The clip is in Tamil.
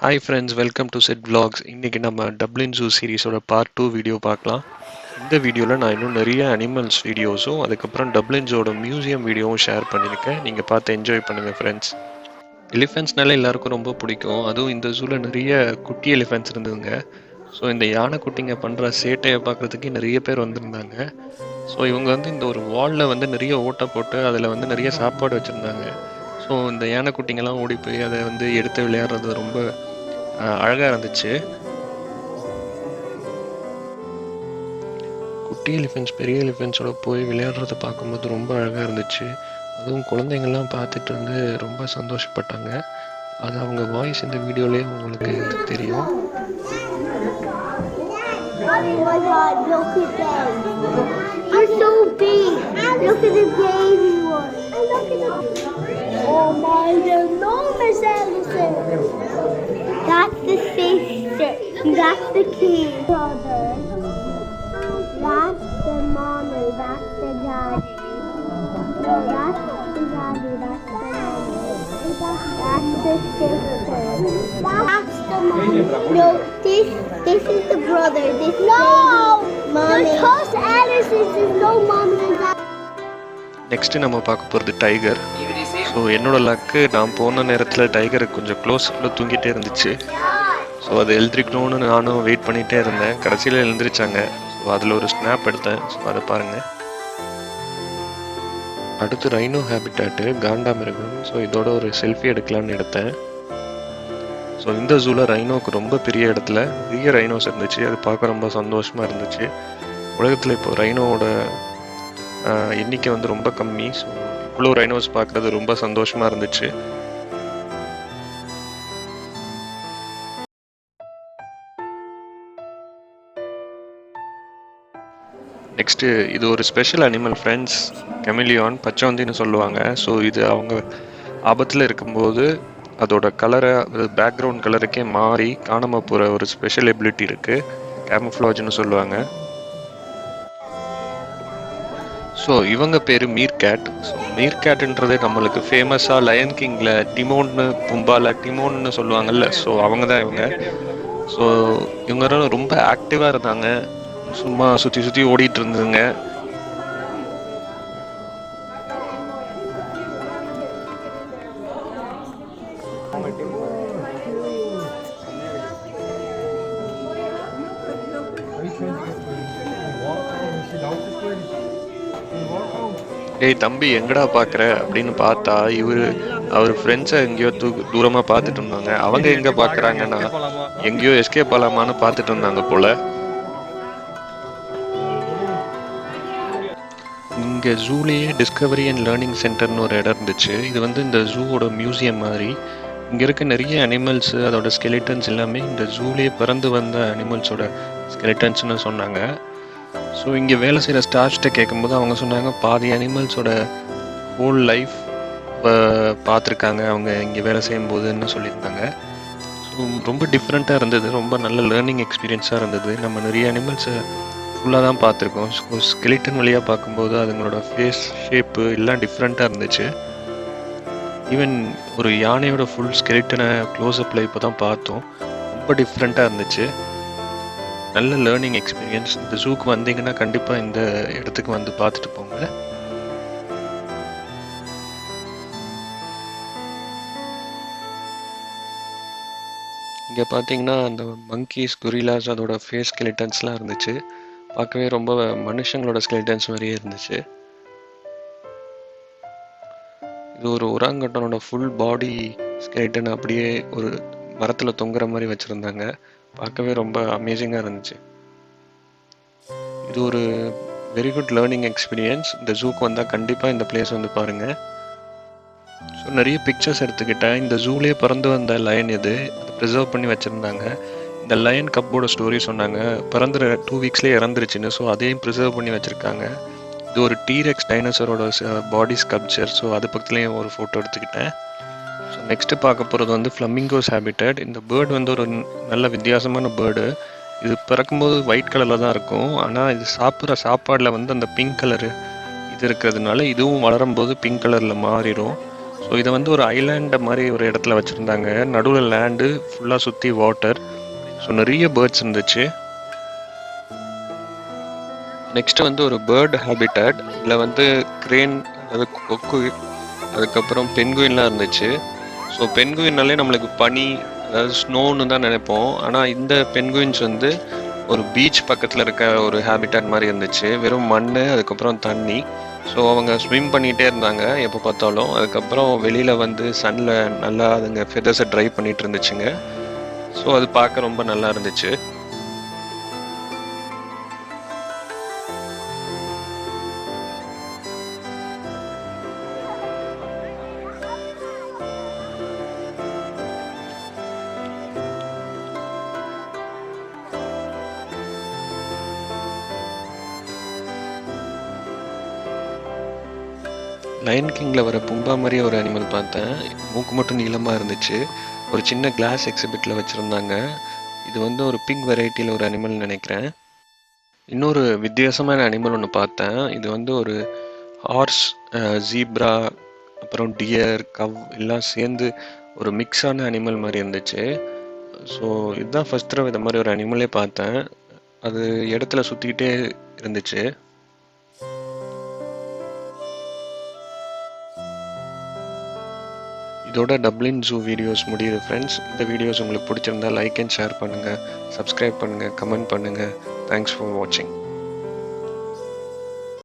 Hi friends welcome to set vlogs. இன்றைக்கி நம்ம டப்ளின் ஜூ சீரிஸோட பார்ட் டூ வீடியோ பார்க்கலாம். இந்த வீடியோவில் நான் இன்னும் நிறைய அனிமல்ஸ் வீடியோஸும் அதுக்கப்புறம் டப்ளின் ஜூவோட மியூசியம் வீடியோவும் ஷேர் பண்ணியிருக்கேன். நீங்கள் பார்த்து என்ஜாய் பண்ணுங்கள் ஃப்ரெண்ட்ஸ் எலிஃபென்ட்ஸ்னால எல்லாருக்கும் ரொம்ப பிடிக்கும். அதுவும் இந்த ஜூவில் நிறைய குட்டி எலிஃபென்ட்ஸ் இருந்ததுங்க. ஸோ இந்த யானை குட்டிங்க பண்ணுற சேட்டையை பார்க்குறதுக்கே நிறைய பேர் வந்திருந்தாங்க. ஸோ இவங்க வந்து இந்த ஒரு வாலில் வந்து நிறைய ஓட்டை போட்டு அதில் வந்து நிறைய சாப்பாடு வச்சுருந்தாங்க. ஸோ இந்த யானை குட்டிங்கெல்லாம் ஓடி போய் அதை வந்து எடுத்து விளையாடுறது ரொம்ப அழகாக இருந்துச்சு. குட்டி எலிஃபென்ட்ஸ் பெரிய எலிஃபென்ட்ஸோட போய் விளையாடுறத பார்க்கும்போது ரொம்ப அழகாக இருந்துச்சு. அதுவும் குழந்தைங்கள்லாம் பார்த்துட்டு வந்து ரொம்ப சந்தோஷப்பட்டாங்க. அது அவங்க வாய்ஸ் இந்த வீடியோலேயே உங்களுக்கு தெரியும். So big. Look at the baby one. And look at the... Oh my, the enormous elephant. That's the sister. That's the kid. Brother. That's the mommy. That's the daddy. No, that's the daddy. That's the mommy. That's the sister. That's the mommy. No, this this is the brother. This no, mommy. There's host Anderson. There's no mommy and dad. Next நம்ம பார்க்க போகிறது டைகர் ஸோ என்னோட லக்கு நான் போன நேரத்தில் டைகர் கொஞ்சம் க்ளோஸில் தூங்கிட்டே இருந்துச்சு. ஸோ அது எழுந்திரிக்கணும்னு நானும் வெயிட் பண்ணிகிட்டே இருந்தேன். கடைசியில் எழுந்திரிச்சாங்க. ஸோ அதில் ஒரு ஸ்னாப் எடுத்தேன். ஸோ அதை பாருங்கள் அடுத்து ரைனோ ஹேபிட்டாட்டு காண்டாமிருகம் ஸோ இதோட ஒரு செல்ஃபி எடுக்கலான்னு எடுத்தேன். ஸோ இந்த ஜூவில் ரைனோக்கு ரொம்ப பெரிய இடத்துல நிறைய ரைனோஸ் இருந்துச்சு. அது பார்க்க ரொம்ப சந்தோஷமாக இருந்துச்சு. உலகத்தில் இப்போ ரைனோவோட எண்ணிக்கை வந்து ரொம்ப கம்மி. ஸோ இவ்வளோ ரைனோஸ் பார்க்குறது ரொம்ப சந்தோஷமாக இருந்துச்சு. நெக்ஸ்ட்டு இது ஒரு ஸ்பெஷல் அனிமல் ஃப்ரெண்ட்ஸ் கெமிலியான் பச்சவந்தின்னு சொல்லுவாங்க. ஸோ இது அவங்க ஆபத்தில் இருக்கும்போது அதோட கலரை பேக்ரவுண்ட் கலருக்கே மாறி காணாமல் போகிற ஒரு ஸ்பெஷல் எபிலிட்டி இருக்குது கேமஃப்ளாஜ்னு சொல்லுவாங்க. ஸோ இவங்க பேர் மீர் கேட் ஸோ மீர் கேட்டுன்றது நம்மளுக்கு ஃபேமஸாக லயன் கிங்கில் டிமோன்னு பும்பால டிமோன்னு சொல்லுவாங்கல்ல. ஸோ அவங்க தான் இவங்க. ஸோ இவங்க ரொம்ப ஆக்டிவாக இருந்தாங்க. சும்மா சுற்றி சுற்றி ஓடிட்டு இருந்ததுங்க. ஏய் தம்பி எங்கடா பார்க்குற அப்படின்னு பார்த்தா இவர் அவர் ஃப்ரெண்ட்ஸை எங்கேயோ தூ தூரமாக பார்த்துட்டு இருந்தாங்க. அவங்க எங்கே பார்க்குறாங்கன்னா எங்கேயோ எஸ்கேப் ஆகலாமான்னு பார்த்துட்டு இருந்தாங்க போல. இங்கே ஜூலேயே டிஸ்கவரி அண்ட் லேர்னிங் சென்டர்னு ஒரு இடம் இருந்துச்சு. இது வந்து இந்த ஜூவோட மியூசியம் மாதிரி. இங்கே இருக்க நிறைய அனிமல்ஸு அதோட ஸ்கெலிட்டன்ஸ் எல்லாமே இந்த ஜூலேயே பிறந்து வந்த அனிமல்ஸோட ஸ்கெலிட்டன்ஸ்னு சொன்னாங்க. ஸோ இங்கே வேலை செய்கிற ஸ்டாஃப்ஸ்கிட்ட கேட்கும்போது அவங்க சொன்னாங்க பாதி அனிமல்ஸோட ஹோல் லைஃப் பார்த்துருக்காங்க அவங்க இங்கே வேலை செய்யும்போதுன்னு சொல்லியிருந்தாங்க. ஸோ ரொம்ப டிஃப்ரெண்ட்டாக இருந்தது. ரொம்ப நல்ல லேர்னிங் எக்ஸ்பீரியன்ஸாக இருந்தது. நம்ம நிறைய அனிமல்ஸை ஃபுல்லாக தான் பார்த்துருக்கோம் ஸோ ஸ்கெலிட்டன் வழியாக பார்க்கும்போது அதுங்களோட ஃபேஸ் ஷேப்பு எல்லாம் டிஃப்ரெண்ட்டாக இருந்துச்சு. ஈவன் ஒரு யானையோட ஃபுல் ஸ்கெலிட்டனை க்ளோஸ்அப்பில் இப்போ தான் பார்த்தோம். ரொம்ப டிஃப்ரெண்ட்டாக இருந்துச்சு. நல்ல லேர்னிங் எக்ஸ்பீரியன்ஸ் இந்த ஜூக்கு வந்தீங்கன்னா கண்டிப்பாக இந்த இடத்துக்கு வந்து பார்த்துட்டு போங்க. இங்கே பார்த்தீங்கன்னா அந்த மங்கீஸ் குரிலாஸ் அதோட ஃபேஸ் ஸ்கெலிட்டன்ஸ்லாம் இருந்துச்சு. பார்க்கவே ரொம்ப மனுஷங்களோட ஸ்கெலிட்டன்ஸ் மாதிரியே இருந்துச்சு. இது ஒரு உராங்கட்டனோட ஃபுல் பாடி ஸ்கெலிட்டன் அப்படியே ஒரு மரத்தில் தொங்குற மாதிரி வச்சுருந்தாங்க. பார்க்கவே ரொம்ப அமேசிங்காக இருந்துச்சு. இது ஒரு வெரி குட் லேர்னிங் எக்ஸ்பீரியன்ஸ் இந்த ஜூக்கு வந்தால் கண்டிப்பாக இந்த பிளேஸ் வந்து பாருங்கள் ஸோ நிறைய பிக்சர்ஸ் எடுத்துக்கிட்டேன். இந்த ஜூலேயே பிறந்து வந்த லயன் இது அது ப்ரிசர்வ் பண்ணி வச்சுருந்தாங்க. இந்த லயன் கப்போட ஸ்டோரி சொன்னாங்க. பிறந்த டூ வீக்ஸ்லேயே இறந்துருச்சுன்னு. ஸோ அதையும் ப்ரிசர்வ் பண்ணி வச்சுருக்காங்க. இது ஒரு டீரெக்ஸ் டைனோசரோட பாடி ஸ்கப்சர் ஸோ அது பக்கத்துலேயும் ஒரு ஃபோட்டோ எடுத்துக்கிட்டேன். நெக்ஸ்ட்டு பார்க்க போகிறது வந்து ஃப்ளமிங்கோஸ் ஹேபிட்டட் இந்த பேர்டு வந்து ஒரு நல்ல வித்தியாசமான பேர்டு இது பிறக்கும்போது ஒயிட் கலரில் தான் இருக்கும். ஆனால் இது சாப்பிட்ற சாப்பாடில் வந்து அந்த பிங்க் கலரு இது இருக்கிறதுனால இதுவும் வளரும்போது பிங்க் கலரில் மாறிடும். ஸோ இதை வந்து ஒரு ஐலாண்டை மாதிரி ஒரு இடத்துல வச்சுருந்தாங்க. நடுவில் லேண்டு ஃபுல்லாக சுற்றி வாட்டர் ஸோ நிறைய பேர்ட்ஸ் இருந்துச்சு. நெக்ஸ்ட் வந்து ஒரு பேர்டு ஹேபிட்டட் இதில் வந்து கிரேன் அதாவது கொக்கு அதுக்கப்புறம் பென்குயின்லாம் இருந்துச்சு. ஸோ பென்குயின்னாலே நம்மளுக்கு பனி அதாவது ஸ்னோன்னு தான் நினைப்போம். ஆனால் இந்த பென்குயின்ஸ் வந்து ஒரு பீச் பக்கத்தில் இருக்க ஒரு ஹேபிட்டட் மாதிரி இருந்துச்சு. வெறும் மண் அதுக்கப்புறம் தண்ணி. ஸோ அவங்க ஸ்விம் பண்ணிகிட்டே இருந்தாங்க எப்போ பார்த்தாலும். அதுக்கப்புறம் வெளியில் வந்து சன்னில் நல்லா அதுங்க ஃபெதர்ஸை ட்ரை பண்ணிகிட்டு இருந்துச்சுங்க. ஸோ அது பார்க்க ரொம்ப நல்லா இருந்துச்சு. லைன் கிங்கில் வர பும்பா மாதிரி ஒரு அனிமல் பார்த்தேன். மூக்கு மட்டும் நீளமாக இருந்துச்சு. ஒரு சின்ன கிளாஸ் எக்ஸிபிட்டில் வச்சுருந்தாங்க. இது வந்து ஒரு பிக் வெரைட்டியில் ஒரு அனிமல் நினைக்கிறேன். இன்னொரு வித்தியாசமான அனிமல் ஒன்று பார்த்தேன். இது வந்து ஒரு ஹார்ஸ் ஜீப்ரா அப்புறம் டியர் கவ் எல்லாம் சேர்ந்து ஒரு மிக்ஸான அனிமல் மாதிரி இருந்துச்சு. ஸோ இதுதான் ஃபஸ்ட் தடவை இந்த மாதிரி ஒரு அனிமலே பார்த்தேன். அது இடத்துல சுற்றிக்கிட்டே இருந்துச்சு. இதோட டப்ளின் ஜூ வீடியோஸ் முடியுது ஃப்ரெண்ட்ஸ் இந்த வீடியோஸ் உங்களுக்கு பிடிச்சிருந்தா லைக் அண்ட் ஷேர் பண்ணுங்கள் சப்ஸ்கிரைப் பண்ணுங்கள் கமெண்ட் பண்ணுங்கள் தேங்க்ஸ் ஃபார் வாட்சிங்